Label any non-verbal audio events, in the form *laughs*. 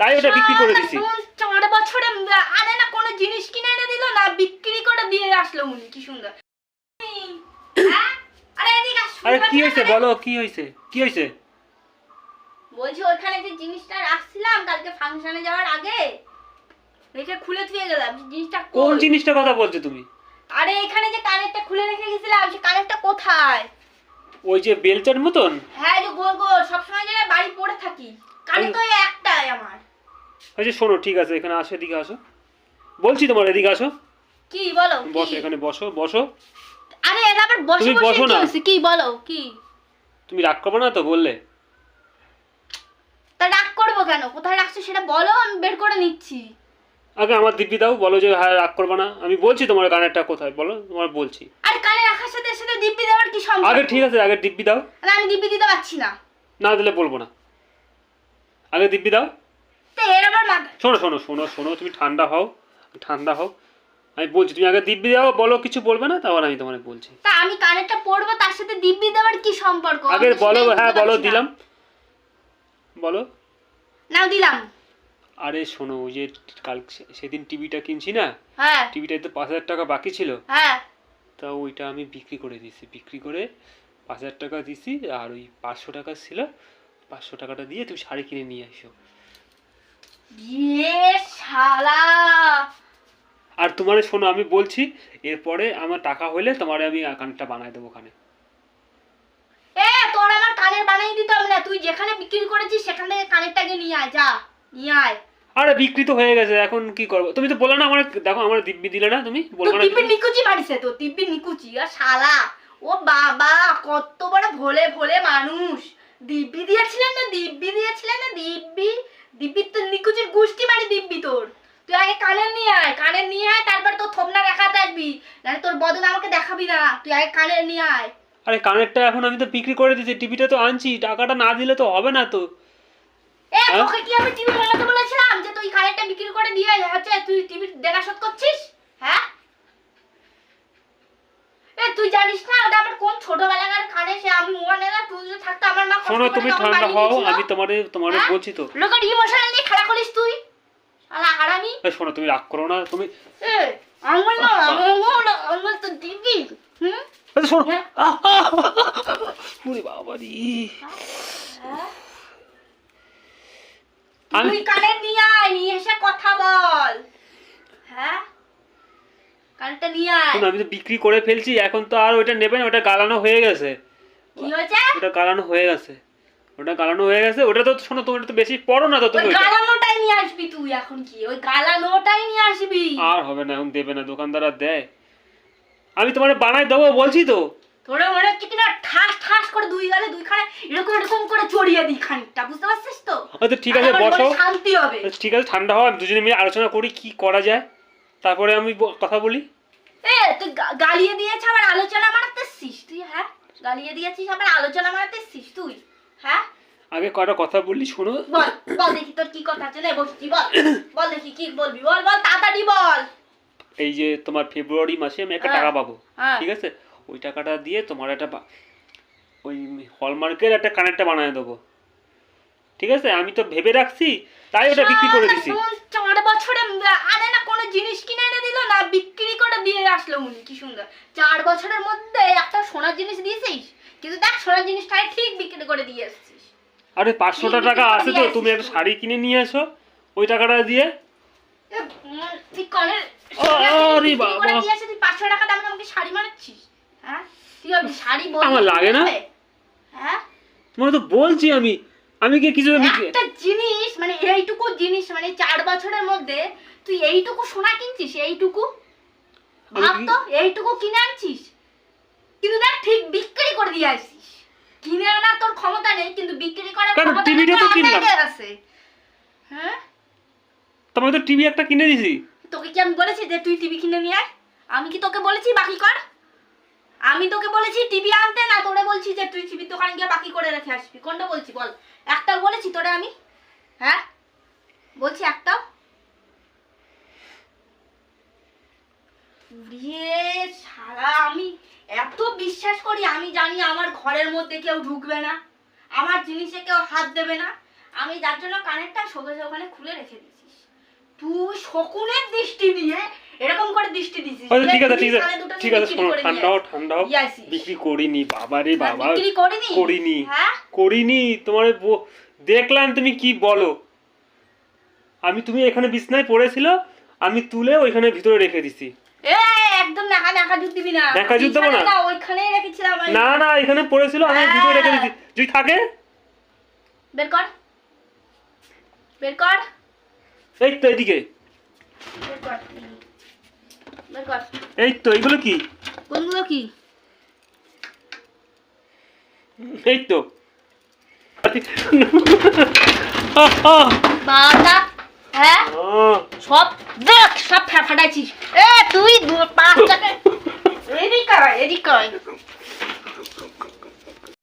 তাই ওটা বিক্রি করে দিছি। চার বছরে আরে না কোনো জিনিস কিনে এনে দিল না বিক্রি করে দিয়ে আসলো উনি কি সুন্দর। হ্যাঁ? আরে এদিকে আস, আরে কি হয়েছে বলো কি হয়েছে? কি হয়েছে? বলছি ওখানে যে জিনিসটা রাখছিলাম কালকে ফাংশনে যাওয়ার আগে রেখে খুলে থুয়ে গেলাম জিনিসটা কোন জিনিসটা কথা বলছো তুমি? আরে এখানে যে কানেরটা খুলে রেখে গেছিলাম সে কানেরটা কোথায়? ওই যে বেলচার মতন? হ্যাঁ যে গোল গোল সবসময় যেন বাড়ি পড়ে থাকি। কানে তো একটাই আমার। যে শোনো ঠিক আছে এখানে আসো এদিকে আসো। বলছি তোমার এদিকে আসো। কি বলো? বসো এখানে বসো বসো। আরে এটা আবার বসে তুমি বসে না। কি বলো কি? তুমি রাগ করবে না তো বললে? তা রাগ করব কেন? কোথায় রাখছো সেটা বলো আমি বের করে নিচ্ছি। আগে আমার দিব্যি দাও বলো যে হ্যাঁ রাগ করবে না। আমি বলছি তোমার গানেরটা কোথায় বলো তোমার বলছি। আর কানে রাখার সাথে সাথে দিব্যি দেওয়ার কি সম্ভব আগে ঠিক আছে আগে দিব্যি দাও। না আমি দিব্যি দিতে পারছি না। না দিলে বলব না। আগে দিব্যি দাও। এর শোনো শোনো শোনো শোনো তুমি ঠান্ডা হও ঠান্ডা হও। আমি বলছি তুমি আগে দিব্যি দাও বলো কিছু বলবে না? তারপর আমি তোমার বলছি। তা আমি কানেরটা পরবো তার সাথে দিব্যি দেওয়ার কি সম্পর্ক? আগে বলো হ্যাঁ বলো দিলাম। বলো। নাও দিলাম। আরে শোনো ওই যে কাল সেদিন টিভিটা কিনছি না? হ্যাঁ। টিভিটায় তো পাঁচ হাজার টাকা বাকি ছিল। হ্যাঁ। তা ওইটা আমি বিক্রি করে দিয়েছি। বিক্রি করে পাঁচ হাজার টাকা দিছি আর ওই পাঁচশো টাকা ছিল। পাঁচশো টাকাটা দিয়ে তুমি শাড়ি কিনে নিয়ে আসো। ইয়ে শালা। আর তোমার শোনো আমি বলছি এরপরে আমার টাকা হলে তোমার আমি কানটা বানাই দেবো ওখানে। এ তোর আমার কানের বানাই দিতে হবে না। তুই যেখানে বিক্রি করেছিস সেখান থেকে কানেরটাকে নিয়ে আয় যা নিয়ে আয়। আরে হয়ে গেছে এখন কি করব? তুমি তো বলে না আমার দেখো আমার দিব্যি দিলে না তুমি বলব না কিছু? নিকুচি মারিছে তো টিপি নিকুচি আর শালা। ও বাবা কত বড় ভোলে ভোলে মানুষ। দিব্যি দিয়েছিলেন না দিব্যি দিয়েছিলেন না দিব্যি? দিব্যি তো নিকুচির গুষ্টি মারি দিব্যি তোর। তুই আগে নিয়ে আয় নিয়ে আয় তারপর তোর থোপনা আসবি। নাহলে তোর আমাকে দেখাবি না। তুই আগে নিয়ে আয়। আরে কানেরটা এখন আমি তো বিক্রি করে দিয়েছি টিভিটা তো আনছি টাকাটা না দিলে তো হবে না তো। এ হ্যাঁ? তোকে কি আমি টিভি বানাতে বলেছিলাম যে তুই কানেরটা বিক্রি করে দিয়ে হচ্ছে তুই টিভি দেনা শোধ করছিস? হ্যাঁ? এ তুই জানিস না ওটা আমার কোন ছোটবেলাকার সে আমি ওখানে না তুই যদি থাকতো আমার মা শোনো তুমি ঠান্ডা হও আমি তোমারে তোমারে হ্যাঁ? বলছি তো। লোকের ইমোশনাল নিয়ে খেলা করিস তুই। শালা হারামি। শোনো তুমি রাগ করো না তুমি না তো দিবি। হুম? শোনো। হ্যাঁ? আহ, আহ, ওরে বাবারি হ্যাঁ? তুই কানে নিয়ে আয় নিয়ে এসে কথা বল। হ্যাঁ? কানটা নিয়ে আয়। আমি তো বিক্রি করে ফেলছি এখন তো আর ওইটা নেবে না ওটা গালানো হয়ে গেছে। কি হয়েছে? ওটা গালানো হয়ে গেছে। ওটা গালানো হয়ে গেছে ওটা তো শোনো তোমার তো বেশি পড়ো না তো তুমি গালানোটাই নিয়ে আসবি তুই এখন কি? ওই গালানোটাই নিয়ে আসবি। আর হবে না এখন দেবে না দোকানদার আর দেয়। আমি তোমার বানাই দেবো বলছি তো। তোরে মনে হচ্ছে কিনা ঠাস ঠাস করে দুই গালে দুইখানে এরকম এরকম করে চড়িয়ে দিই খানিকটা বুঝতে পারছিস তো? আচ্ছা ঠিক আছে বসো। শান্তি হবে। আচ্ছা, ঠিক আছে ঠান্ডা হও আমি দুজনে মিলে আলোচনা করি কি করা যায়। তারপরে আমি কথা বলি। এ তুই গালিয়ে আবার আলোচনা মারাতেছিস? তুই হ্যাঁ? গালিয়ে দিয়েছিস আবার আলোচনা মারাতেছিস তুই? হ্যাঁ? আগে কয়টা কথা বললি শোনো। বল বল দেখি তোর কি কথা নে বসছি বল। বল দেখি কি বলবি বল বল তাড়াতাড়ি বল। এই যে তোমার ফেব্রুয়ারি মাসে আমি একটা হ্যাঁ। টাকা পাবো হ্যাঁ। ঠিক আছে? ওই টাকাটা দিয়ে তোমার একটা ওই হলমার্কের একটা কানেরটা বানিয়ে দেবো। ঠিক আছে? আমি তো ভেবে রাখছি তাই ওটা বিক্রি করে দিছি। চার বছরে আরে না কোনো জিনিস কিনে এনে দিল না বিক্রি করে দিয়ে আসলো উনি কি সুন্দর। চার বছরের মধ্যে একটা জিনিস দিয়েছিস কিন্তু দেখ সোনার জিনিসটা ঠিক বিক্রি করে দিয়ে এসেছিস। আরে পাঁচশোটা টাকা আছে তো তুমি একটা শাড়ি কিনে নিয়ে এসো ওই টাকাটা দিয়ে। তুই কনের আরে বাবা। তুই পাঁচশো টাকা দামে আমাকে শাড়ি মারাচ্ছিস হ্যাঁ? তুই শাড়ি বল আমার লাগে না। হ্যাঁ? তোমার তো বলছি আমি আমি কি কিছু একটা জিনিস মানে এইটুকু জিনিস মানে চার বছরের মধ্যে তুই এইটুকু সোনা কিনছিস এইটুকু? আমি ভাব তো এইটুকু কিনে আনছিস? কিন্তু দেখ ঠিক বিক্রি করে দিয়ে আসিস। কিনে আনার তোর ক্ষমতা নেই কিন্তু বিক্রি করার ক্ষমতা TV টা তো কিনলাম। আছে। হ্যাঁ? তোমাকে তো টিভি একটা কিনে দিছি। তোকে কি আমি বলেছি যে তুই টিভি কিনে নিয়ে আয়? আমি কি তোকে বলেছি বাকি কর? আমি তোকে বলেছি টিভি আনতে না তোরে বলছি যে তুই টিভির দোকানে গিয়ে বাকি করে রেখে আসবি। কোনটা বলছি বল? একটা বলেছি তোরে আমি। হ্যাঁ? বলছি একটাও। উড়িয়ে সারা আমি এত বিশ্বাস করি আমি জানি আমার ঘরের মধ্যে কেউ ঢুকবে না আমার জিনিসে কেউ হাত দেবে না। আমি যার জন্য কানেরটা সোজা ওখানে খুলে রেখে দিয়েছিস। তুই শকুনের দৃষ্টি দিয়ে এরকম করে দৃষ্টি দিছিস। আচ্ছা ঠিক আছে ঠিক আছে ঠিক আছে শোনো ঠান্ডা নিয়ে। ঠান্ডা নিয়ে আসিস। বিক্রি করিনি বাবা রে বাবা। বিক্রি করিনি? করিনি। হ্যাঁ? করিনি তোমার দেখলাম তুমি কি বলো? আমি তুমি এখানে বিছনায় পড়েছিল আমি তুলে ওইখানে ভিতরে রেখে দিছি। না। না? বিছানাটা ওইখানেই রেখেছিলাম আমি। না না এখানে পড়েছিল আমি। ভিতরে রেখে দিছি। যদি থাকে? বের কর। বের কর। এই তো এদিকে। বের কর। বের কর। এই তো এইগুলো কি? কোনগুলো কি? এই তো। বাবা হ্যাঁ? সব দেখ সব ফা- ফাটাইছিস এ তুই পাঁচ টাকা *laughs* এদিক এদিক